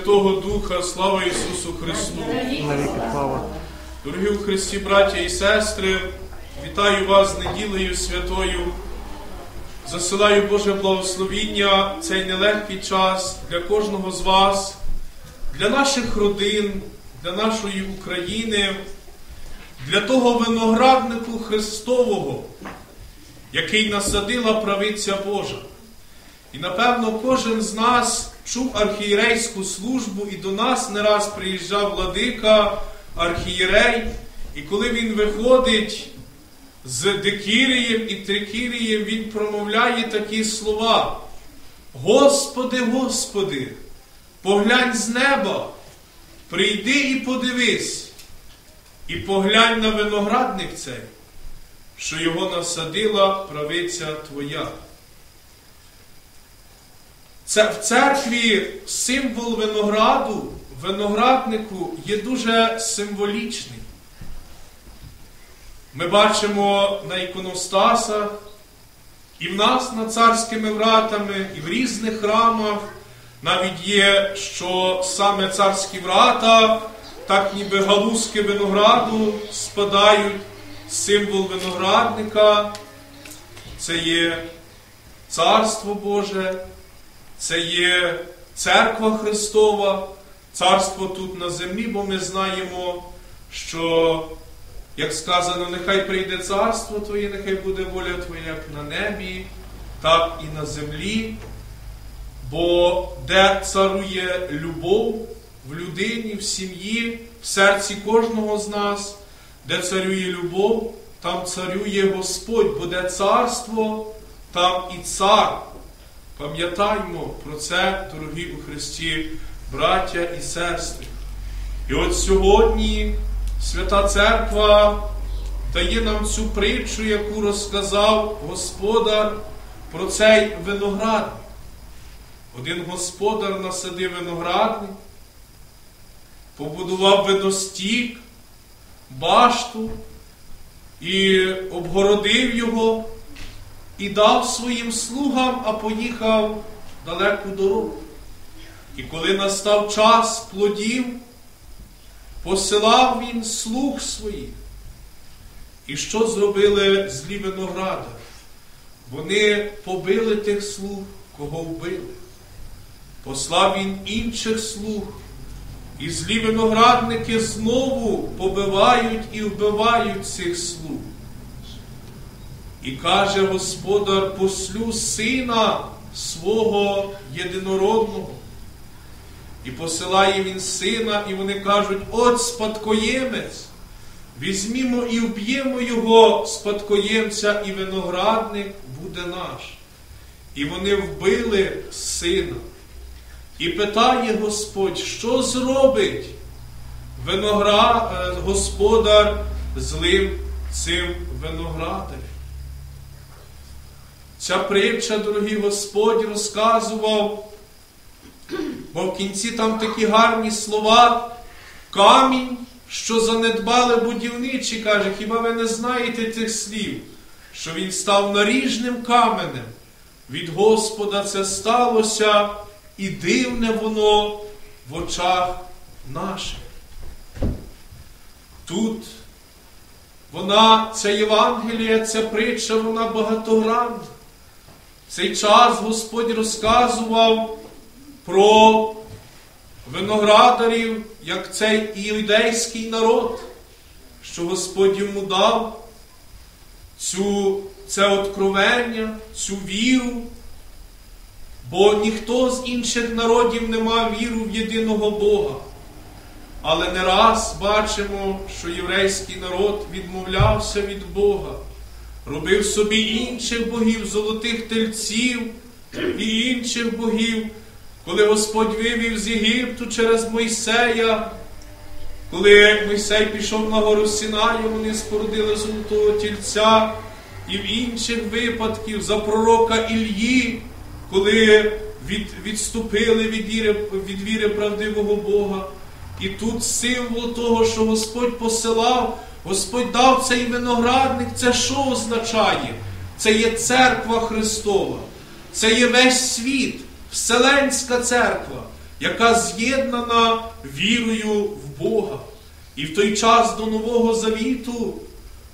Святого Духа, слава Ісусу Христу! Дорогі у Христі, браття і сестри, вітаю вас з неділею святою. Засилаю Боже благословіння цей нелегкий час для кожного з вас, для наших родин, для нашої України, для того винограднику Христового, який насадила правиця Божа. І напевно кожен з нас чув архієрейську службу, і до нас не раз приїжджав владика, архієрей, і коли він виходить з декірієм і трикірієм, він промовляє такі слова. Господи, Господи, поглянь з неба, прийди і подивись, і поглянь на виноградник цей, що його насадила правиця Твоя. Це в церкві символ винограду, винограднику є дуже символічний. Ми бачимо на іконостасах, і в нас над царськими вратами, і в різних храмах навіть є, що саме царські врата, так ніби галузки винограду спадають, символ виноградника. Це є Царство Боже. Це є церква Христова, царство тут на землі, бо ми знаємо, що, як сказано, нехай прийде царство Твоє, нехай буде воля Твоя як на небі, так і на землі. Бо де царує любов в людині, в сім'ї, в серці кожного з нас, де царює любов, там царює Господь, бо де царство, там і цар. Пам'ятаймо про це, дорогі у Христі, браття і сестри. І от сьогодні Свята Церква дає нам цю притчу, яку розказав Господар про цей виноградник. Один господар насадив виноградник, побудував виностік, башту і обгородив його і дав своїм слугам, а поїхав далеку дорогу. І коли настав час плодів, посилав він слуг своїх. І що зробили злі виногради? Вони побили тих слуг, кого вбили. Послав він інших слуг, і злі виноградники знову побивають і вбивають цих слуг. І каже Господар, послю сина свого єдинородного. І посилає він сина, і вони кажуть, от спадкоємець, візьмімо і вб'ємо його спадкоємця, і виноградник буде наш. І вони вбили сина. І питає Господь, що зробить виноград, господар злим цим виноградарем? Ця притча, дорогий Господь, розказував, бо в кінці там такі гарні слова, камінь, що занедбали будівничі, каже, хіба ви не знаєте цих слів, що він став наріжним каменем? Від Господа це сталося, і дивне воно в очах наших. Тут вона, ця Євангелія, ця притча, вона багатогранна. Цей час Господь розказував про виноградарів, як цей іудейський народ, що Господь йому дав цю, це откровення, цю віру, бо ніхто з інших народів не мав віру в єдиного Бога. Але не раз бачимо, що єврейський народ відмовлявся від Бога робив собі інших богів, золотих тельців і інших богів, коли Господь вивів з Єгипту через Мойсея, коли Мойсей пішов на гору Синаю, вони спорудили золотого тільця, і в інших випадків за пророка Ільї, коли від, відступили від віри, від віри правдивого Бога. І тут символ того, що Господь посилав. Господь дав цей виноградник, це що означає? Це є церква Христова, це є весь світ, Вселенська церква, яка з'єднана вірою в Бога. І в той час до Нового Завіту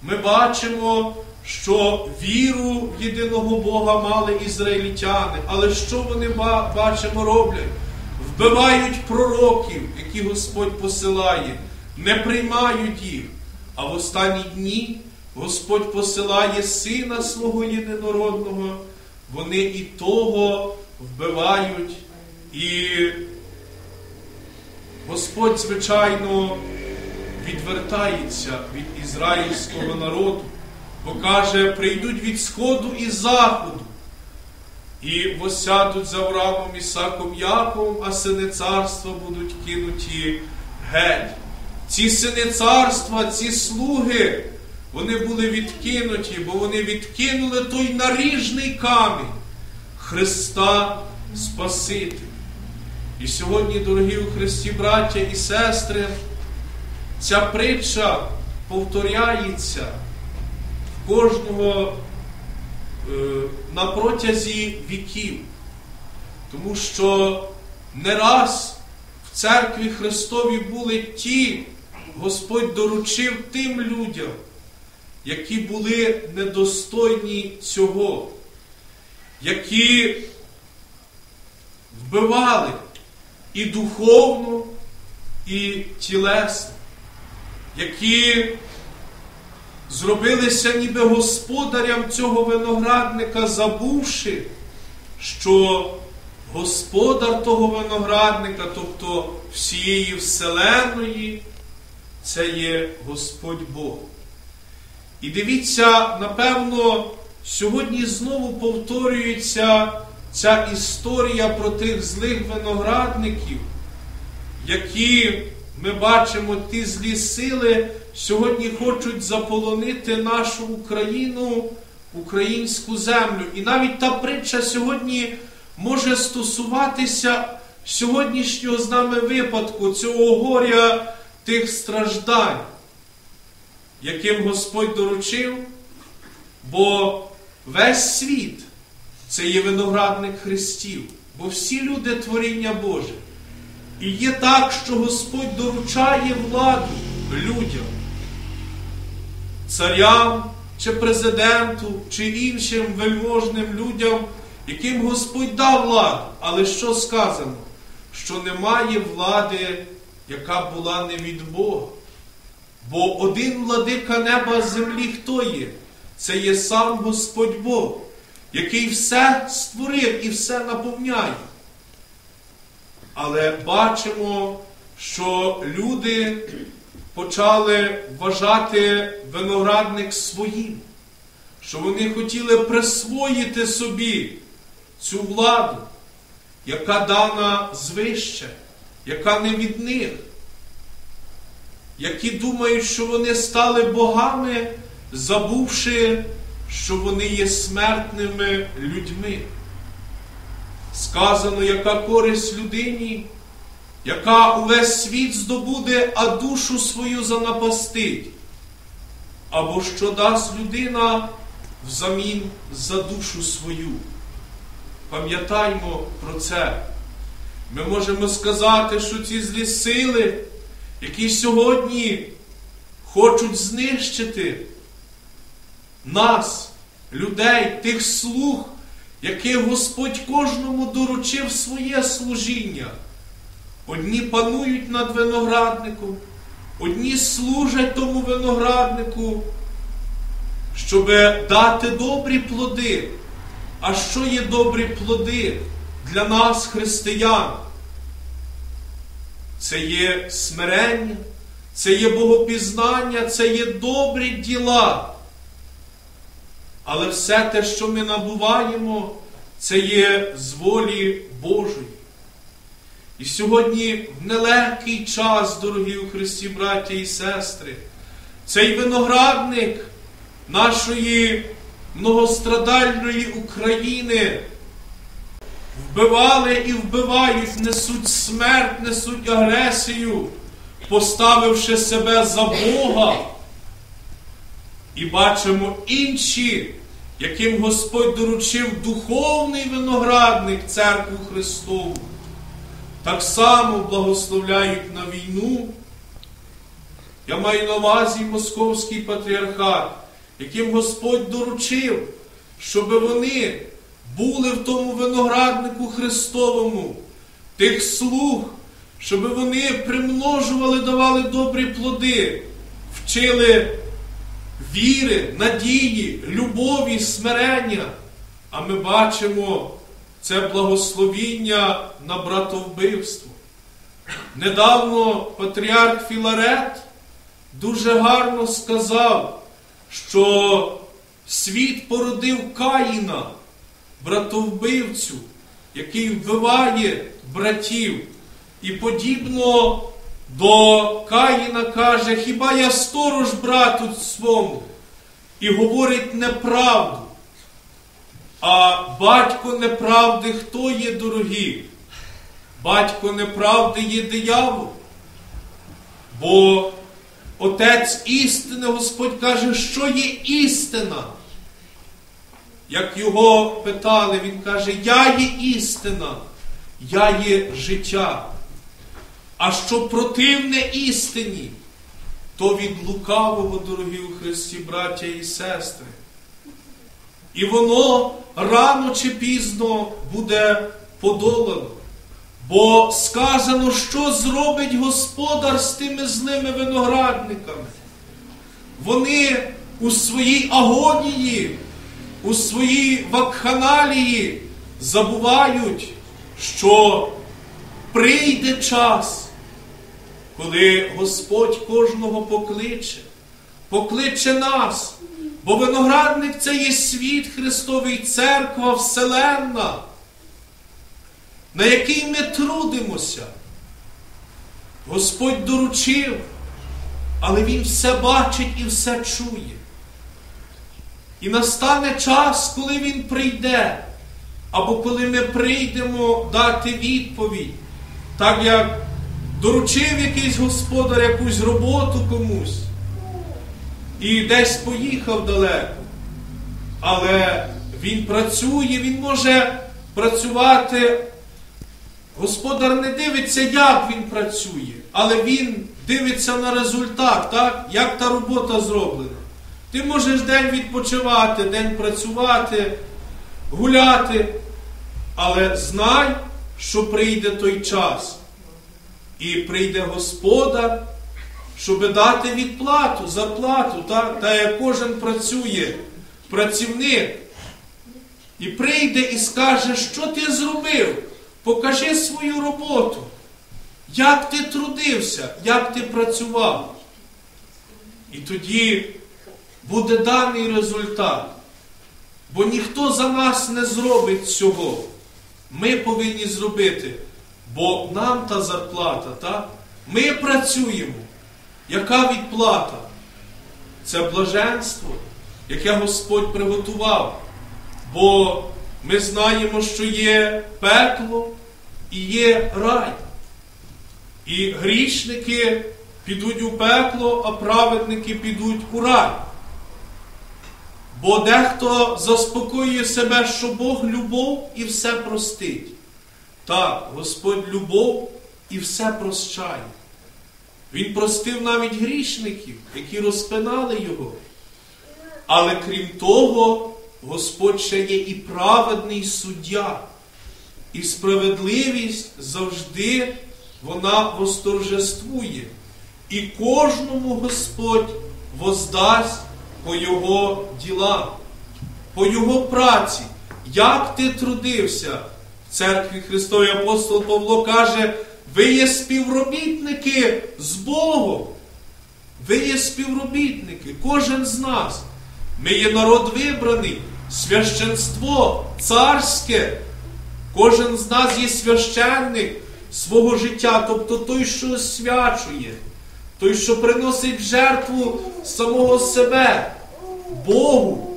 ми бачимо, що віру в єдиного Бога мали ізраїльтяни. Але що вони бачимо роблять? Вбивають пророків, які Господь посилає, не приймають їх. А в останні дні Господь посилає Сина свого єдинородного, вони і того вбивають. І Господь, звичайно, відвертається від ізраїльського народу, бо каже, прийдуть від Сходу і Заходу, і восядуть за Авраамом, Ісаком, Яковом, а сини царства будуть кинуті геть. Ці сини царства, ці слуги, вони були відкинуті, бо вони відкинули той наріжний камінь Христа Спасителя. І сьогодні, дорогі у Христі, браття і сестри, ця притча повторяється в кожного е, на протязі віків, тому що не раз в церкві Христові були ті, Господь доручив тим людям, які були недостойні цього, які вбивали і духовно, і тілесно, які зробилися ніби господарям цього виноградника, забувши, що господар того виноградника, тобто всієї Вселеної, це є Господь Бог. І дивіться, напевно, сьогодні знову повторюється ця історія про тих злих виноградників, які ми бачимо, ті злі сили сьогодні хочуть заполонити нашу Україну, українську землю. І навіть та притча сьогодні може стосуватися сьогоднішнього з нами випадку, цього горя тих страждань, яким Господь доручив, бо весь світ це є виноградник Христів, бо всі люди творіння Боже. І є так, що Господь доручає владу людям, царям чи президенту, чи іншим вельможним людям, яким Господь дав владу. Але що сказано? Що немає влади, яка була не від Бога. Бо один владика неба землі хто є? Це є сам Господь Бог який все створив і все наповняє. Але бачимо, що люди почали вважати виноградник своїм, що вони хотіли присвоїти собі цю владу, яка дана звище, яка не від них, які думають, що вони стали богами, забувши що вони є смертними людьми. Сказано, яка користь людині, яка увесь світ здобуде, а душу свою занапастить. Або що дасть людина взамін за душу свою. Пам'ятаймо про це. Ми можемо сказати, що ці злі сили, які сьогодні хочуть знищити нас, людей, тих слуг, яких Господь кожному доручив своє служіння. Одні панують над виноградником, одні служать тому винограднику, щоб дати добрі плоди. А що є добрі плоди для нас, християн? Це є смирення, це є богопізнання, це є добрі діла. Але все те, що ми набуваємо, це є з волі Божої. І сьогодні в нелегкий час, дорогі у Христі, браття і сестри, цей виноградник нашої многострадальної України вбивали і вбивають, несуть смерть, несуть агресію, поставивши себе за Бога. І бачимо інші, яким Господь доручив духовний виноградник церкву Христову. так само благословляють на війну. Я маю на увазі Московський патріархат, яким Господь доручив, щоб вони були в тому винограднику Христовому, тих слуг, щоб вони примножували, давали добрі плоди, вчили віри, надії, любові, смирення. А ми бачимо це благословіння на братовбивство. Недавно патріарх Філарет дуже гарно сказав, що світ породив Каїна, братовбивцю, який вбиває братів. І подібно до Каїна каже, хіба я сторож брату свому і говорить неправду. А батько неправди хто є дорогі? Батько неправди є диявол. Бо Отець істини, Господь каже, що є істина. Як його питали, він каже, я є істина, я є життя. А що противне істині, то від лукавого, дорогі у Христі, браття і сестри. І воно рано чи пізно буде подолано. Бо сказано, що зробить Господар з тими злими виноградниками. Вони у своїй агонії, у своїй вакханалії забувають, що прийде час, коли Господь кожного покличе, покличе нас. Бо виноградник це є світ Христовий, церква, Вселенна на який ми трудимося. Господь доручив, але Він все бачить і все чує. І настане час, коли Він прийде, або коли ми прийдемо дати відповідь, так як доручив якийсь господар якусь роботу комусь і десь поїхав далеко. Але він працює, він може працювати Господар не дивиться, як він працює, але він дивиться на результат, так? як та робота зроблена. Ти можеш день відпочивати, день працювати, гуляти, але знай, що прийде той час. І прийде Господар, щоб дати відплату, зарплату, так? та як кожен працює, працівник. І прийде і скаже, що ти зробив. Покажи свою роботу, як ти трудився, як ти працював. І тоді буде даний результат. Бо ніхто за нас не зробить цього. Ми повинні зробити, бо нам та зарплата, так? ми працюємо. Яка відплата? Це блаженство, яке Господь приготував. Бо ми знаємо, що є пекло і є рай. І грішники підуть у пекло, а праведники підуть у рай. Бо дехто заспокоює себе, що Бог любов і все простить. Так, Господь любов і все прощає. Він простив навіть грішників, які розпинали Його. Але крім того, Господь ще є і праведний суддя, і справедливість завжди вона восторжествує. І кожному Господь воздасть по Його ділам, по Його праці. Як ти трудився? В церкві Христовий апостол Павло каже, ви є співробітники з Богом. Ви є співробітники, кожен з нас. Ми є народ вибраний, священство царське. Кожен з нас є священник свого життя, тобто той, що освячує, той, що приносить жертву самого себе, Богу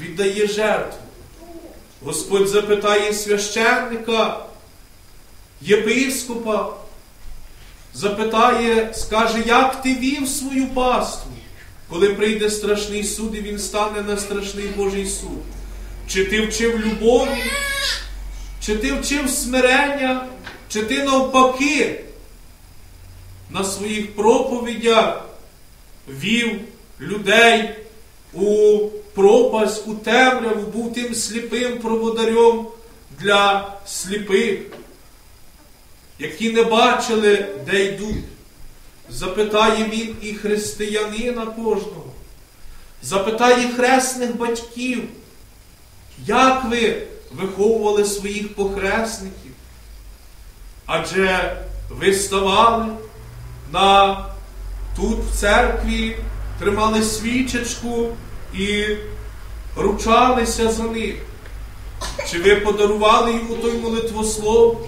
віддає жертву. Господь запитає священника, єпископа, запитає, скаже, як ти вів свою паству? Коли прийде страшний суд, і він стане на страшний Божий суд. Чи ти вчив любові, чи ти вчив смирення, Чи ти навпаки на своїх проповідях вів людей у пропасть, у темряву, був тим сліпим проводарем для сліпих, які не бачили, де йдуть. Запитає він і християнина кожного, запитає хресних батьків, як ви виховували своїх похресників? Адже ви ставали на тут в церкві, тримали свічечку і ручалися за них. Чи ви подарували йому той молитвослов?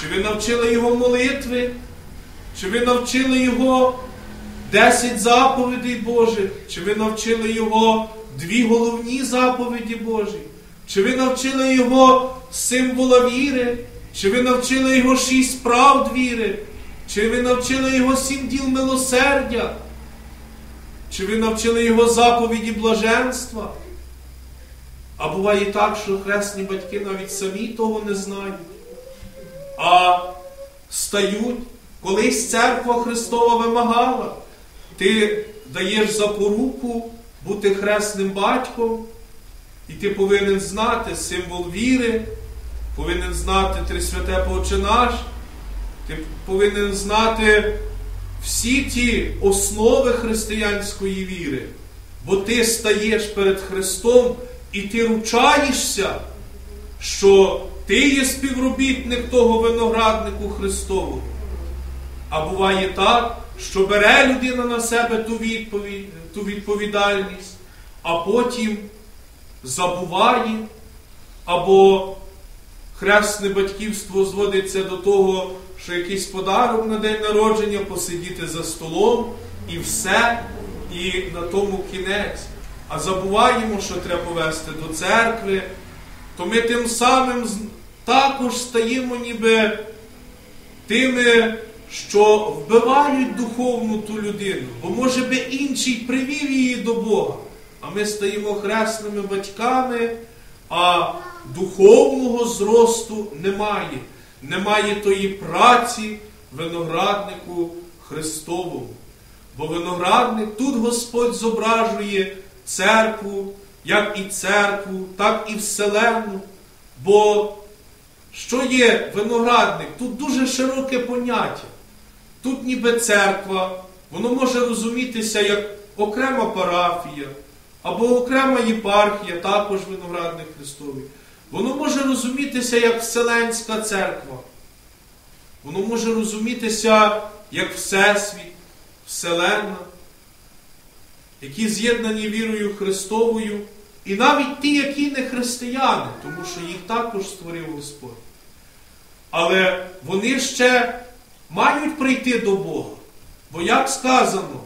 Чи ви навчили його молитви? Чи ви навчили його десять заповідей Божих? Чи ви навчили його дві головні заповіді Божі? Чи ви навчили його символа віри? Чи ви навчили його шість правд віри? Чи ви навчили його сім діл милосердя? Чи ви навчили його заповіді блаженства? А буває так, що хресні батьки навіть самі того не знають, а стають, колись церква Христова вимагала, ти даєш запоруку бути хресним батьком, і ти повинен знати символ віри, повинен знати Трисвяте Отче наш, ти повинен знати всі ті основи християнської віри, бо ти стаєш перед Христом і ти ручаєшся, що ти є співробітник того винограднику Христового. А буває так, що бере людина на себе ту, відповідь, ту відповідальність, а потім забуває, або хресне батьківство зводиться до того, що якийсь подарок на день народження посидіти за столом і все, і на тому кінець. А забуваємо, що треба повести до церкви, то ми тим самим також стаємо ніби тими, що вбивають духовну ту людину, бо, може би, інший привів її до Бога. А ми стаємо хресними батьками, а духовного зросту немає. Немає тої праці винограднику Христовому. Бо виноградник тут Господь зображує церкву, як і церкву, так і вселенну. Бо що є виноградник? Тут дуже широке поняття. Тут ніби церква, воно може розумітися як окрема парафія або окрема єпархія, також виноградник Христовий. Воно може розумітися як Вселенська церква. Воно може розумітися як Всесвіт, Вселенна, які з'єднані вірою Христовою, і навіть ті, які не християни, тому що їх також створив Господь. Але вони ще мають прийти до Бога. Бо як сказано,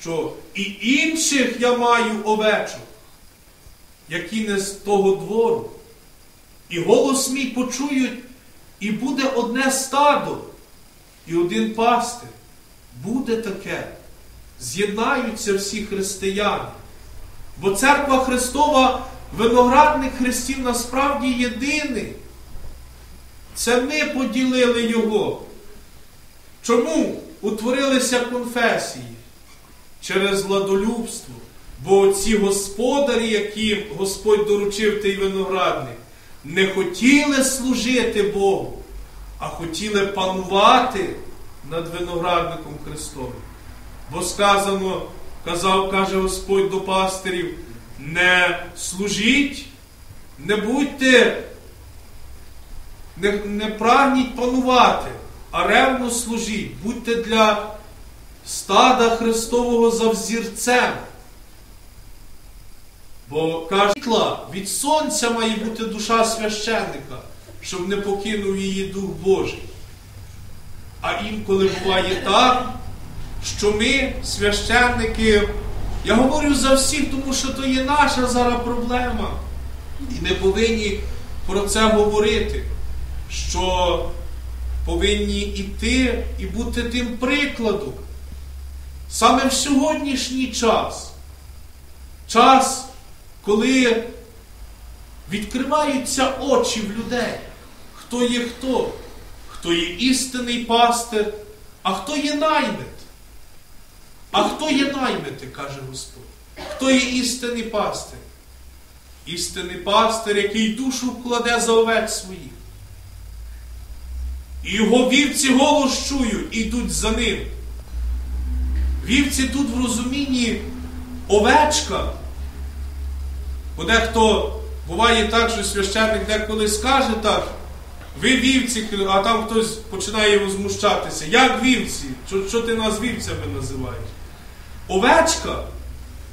що і інших я маю овечок, які не з того двору. І голос мій почують, і буде одне стадо, і один пастир. Буде таке. З'єднаються всі християни. Бо церква Христова, виноградник Христів насправді єдиний. Це ми поділили Його. Чому утворилися конфесії? Через владолюбство. Бо ці господарі, яким Господь доручив той виноградник, не хотіли служити Богу, а хотіли панувати над виноградником Христовим. Бо сказано, казав, каже Господь до пастирів, не служіть, не будьте, не, не прагніть панувати, а ревно служіть, будьте для стада Христового за взірцем. Бо каже, від сонця має бути душа священника, щоб не покинув її Дух Божий. А інколи буває так, що ми, священники, я говорю за всіх, тому що то є наша зараз проблема. І ми повинні про це говорити, що повинні йти і бути тим прикладом. Саме в сьогоднішній час, час коли відкриваються очі в людей, хто є хто, хто є істинний пастир, а хто є наймит. А хто є наймити, каже Господь. Хто є істинний пастир? Істинний пастир, який душу вкладе за овець своїх. І його вівці голос чують і йдуть за ним. Вівці тут в розумінні овечка. Бо дехто буває так, що священник деколи скаже так, ви вівці, а там хтось починає возмущатися. Як вівці? Що, що ти нас вівцями називаєш? Овечка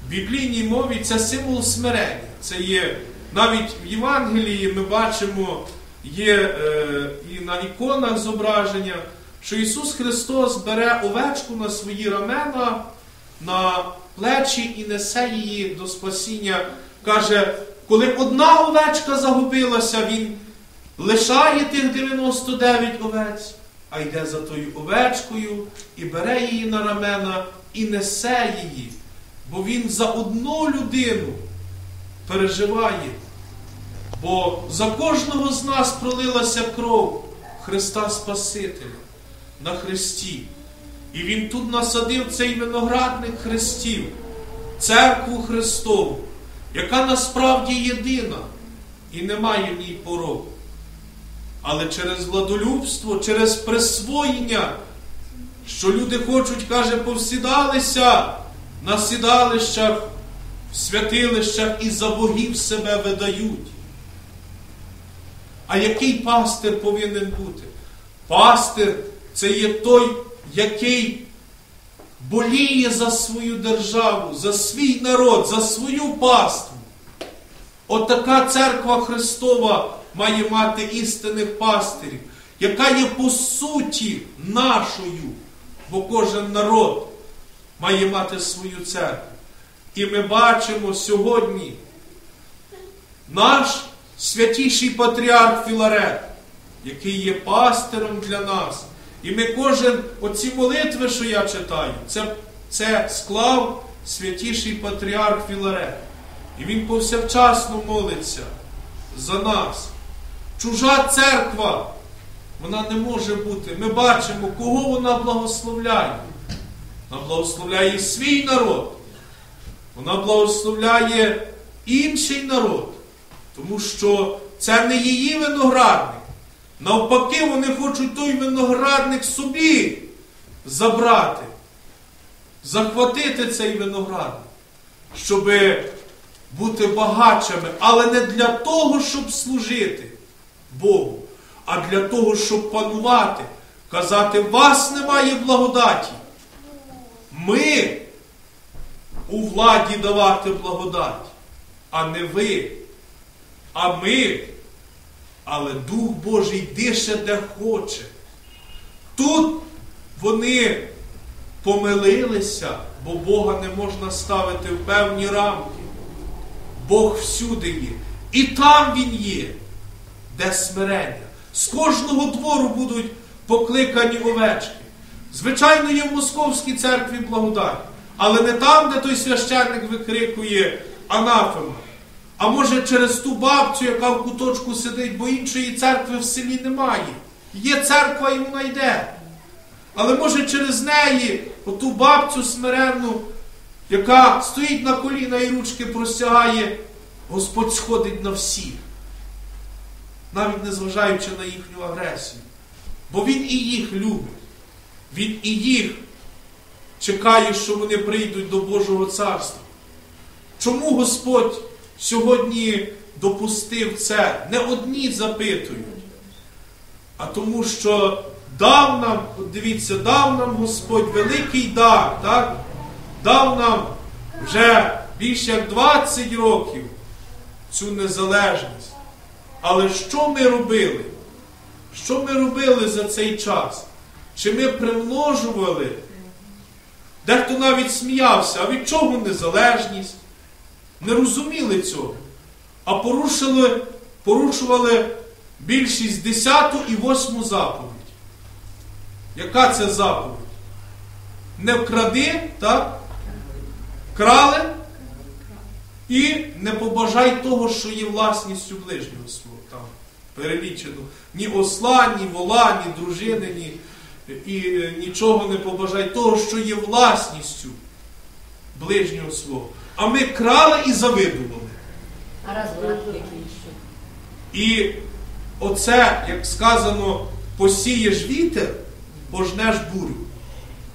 в біблійній мові це символ смирення. Це є навіть в Євангелії ми бачимо, є е, і на іконах зображення, що Ісус Христос бере овечку на свої рамена, на плечі і несе її до спасіння. Каже, коли одна овечка загубилася, Він лишає тих 99 овець, а йде за тою овечкою і бере її на рамена і несе її. Бо він за одну людину переживає. Бо за кожного з нас пролилася кров Христа Спасителя на Христі. І Він тут насадив цей виноградник Христів, церкву Христову, яка насправді єдина і не має в ній пороку. Але через владолюбство, через присвоєння, що люди хочуть, каже, повсідалися на сідалищах, в святилищах і за богів себе видають. А який пастир повинен бути? Пастир це є той, який боліє за свою державу, за свій народ, за свою паству. Отака церква Христова має мати істинних пастирів, яка є по суті нашою, бо кожен народ має мати свою церкву. І ми бачимо сьогодні наш святіший патріарх Філарет, який є пастиром для нас. І ми кожен, оці молитви, що я читаю, це, це склав святіший патріарх Філарет. І він повсякчасно молиться за нас. Чужа церква, вона не може бути. Ми бачимо, кого вона благословляє. Вона благословляє свій народ. Вона благословляє інший народ. Тому що це не її виноградник. Навпаки, вони хочуть той виноградник собі забрати, захватити цей виноградник, щоб бути багачами, але не для того, щоб служити Богу, а для того, щоб панувати, казати, вас немає благодаті. Ми у владі давати благодать, а не ви. А ми, але Дух Божий дише де хоче. Тут вони помилилися, бо Бога не можна ставити в певні рамки. Бог всюди є. І там Він є, де смирення. З кожного двору будуть покликані овечки. Звичайно, є в Московській церкві благодать, але не там, де той священник викрикує анафема. А може через ту бабцю, яка в куточку сидить, бо іншої церкви в селі немає. Є церква і вона йде. Але може через неї, оту бабцю смиренну, яка стоїть на коліна і ручки простягає, Господь сходить на всіх, навіть незважаючи на їхню агресію. Бо Він і їх любить. Він і їх чекає, що вони прийдуть до Божого царства. Чому Господь сьогодні допустив це? Не одні запитують, а тому, що дав нам, дивіться, дав нам Господь великий дар, так? дав нам вже більше як 20 років цю незалежність. Але що ми робили? Що ми робили за цей час? Чи ми примножували? Дехто навіть сміявся, а від чого незалежність? Не розуміли цього. А порушили, порушували більшість 10 і 8 заповідь. Яка це заповідь? Не вкради, так? Крали і не побажай того, що є власністю ближнього свого. Там. перелічено. Ні осла, ні вола, ні дружини, ні, і е, нічого не побажай того, що є власністю ближнього свого. А ми крали і завидували. А який ще? І оце, як сказано, посієш вітер, пожнеш бурю.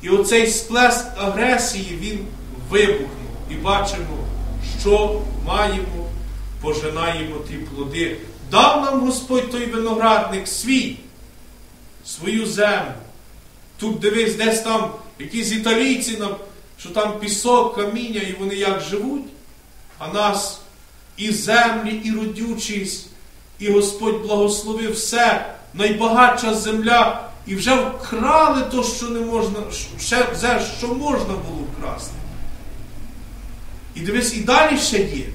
І оцей сплеск агресії він вибухнув. І бачимо, що маємо, пожинаємо ті плоди. Дав нам Господь той виноградник свій, свою землю. Тут дивись, десь там якісь італійці, нам, що там пісок, каміння, і вони як живуть, а нас і землі, і родючість, і Господь благословив все, найбагатша земля, і вже вкрали то, що не можна, все, що можна було вкрасти. І дивись, і далі ще є.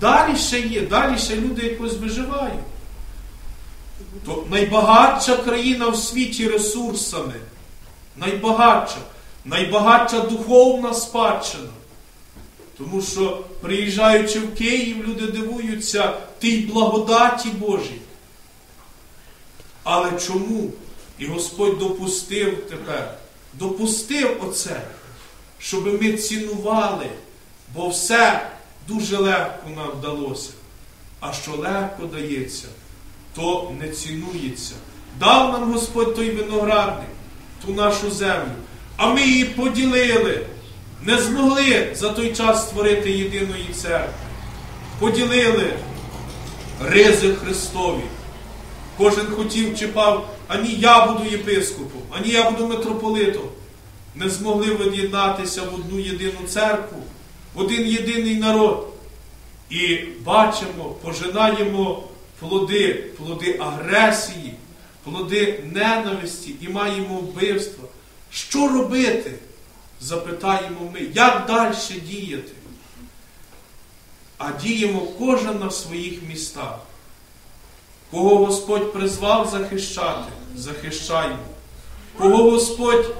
Далі ще є, далі ще люди якось виживають. То найбагатша країна в світі ресурсами. Найбагатша, найбагатша духовна спадщина. Тому що, приїжджаючи в Київ, люди дивуються тій благодаті Божій. Але чому? І Господь допустив тепер, допустив оце, щоб ми цінували, бо все дуже легко нам вдалося. А що легко дається, то не цінується. Дав нам Господь той виноградник, ту нашу землю, а ми її поділили. Не змогли за той час створити єдиної церкви. Поділили ризи Христові. Кожен хотів, чіпав, ані я буду єпископом, ані я буду митрополитом. Не змогли від'єднатися в одну єдину церкву, в один єдиний народ. І бачимо, пожинаємо плоди, плоди агресії, плоди ненависті і маємо вбивства. Що робити? Запитаємо ми, як далі діяти? А діємо кожен на своїх містах. Кого Господь призвав захищати, захищаємо. Кого Господь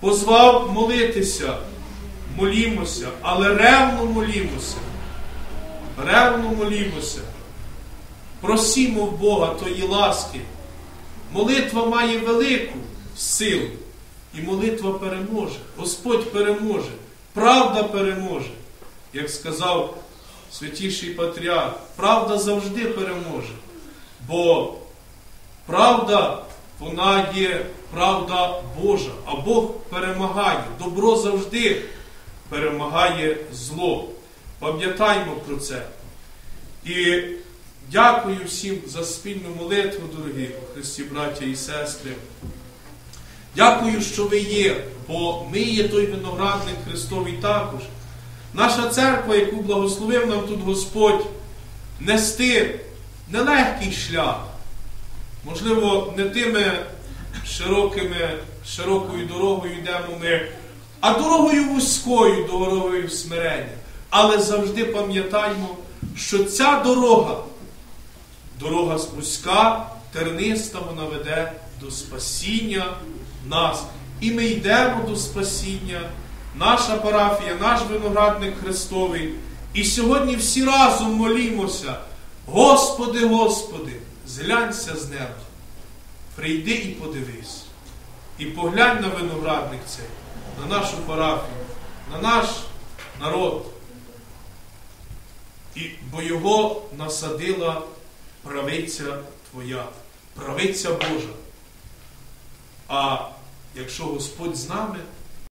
позвав молитися, молімося, але ревно молімося. Ревно молімося. Просімо в Бога тої ласки. Молитва має велику силу. І молитва переможе. Господь переможе. Правда переможе. Як сказав святіший патріарх, правда завжди переможе. Бо правда, вона є правда Божа, а Бог перемагає. Добро завжди перемагає зло. Пам'ятаймо про це. І дякую всім за спільну молитву, дорогі Христі, браття і сестри. Дякую, що ви є, бо ми є той виноградник Христовий також. Наша церква, яку благословив нам тут Господь, нести нелегкий шлях. Можливо, не тими широкими, широкою дорогою йдемо ми, а дорогою вузькою, дорогою смирення. Але завжди пам'ятаймо, що ця дорога, дорога вузька, терниста, вона веде до спасіння нас. І ми йдемо до спасіння, наша парафія, наш виноградник Христовий. І сьогодні всі разом молімося. Господи, Господи, зглянься з неба. Прийди і подивись. І поглянь на виноградник цей, на нашу парафію, на наш народ. І, Бо його насадила правиця Твоя, правиця Божа. А якщо Господь з нами,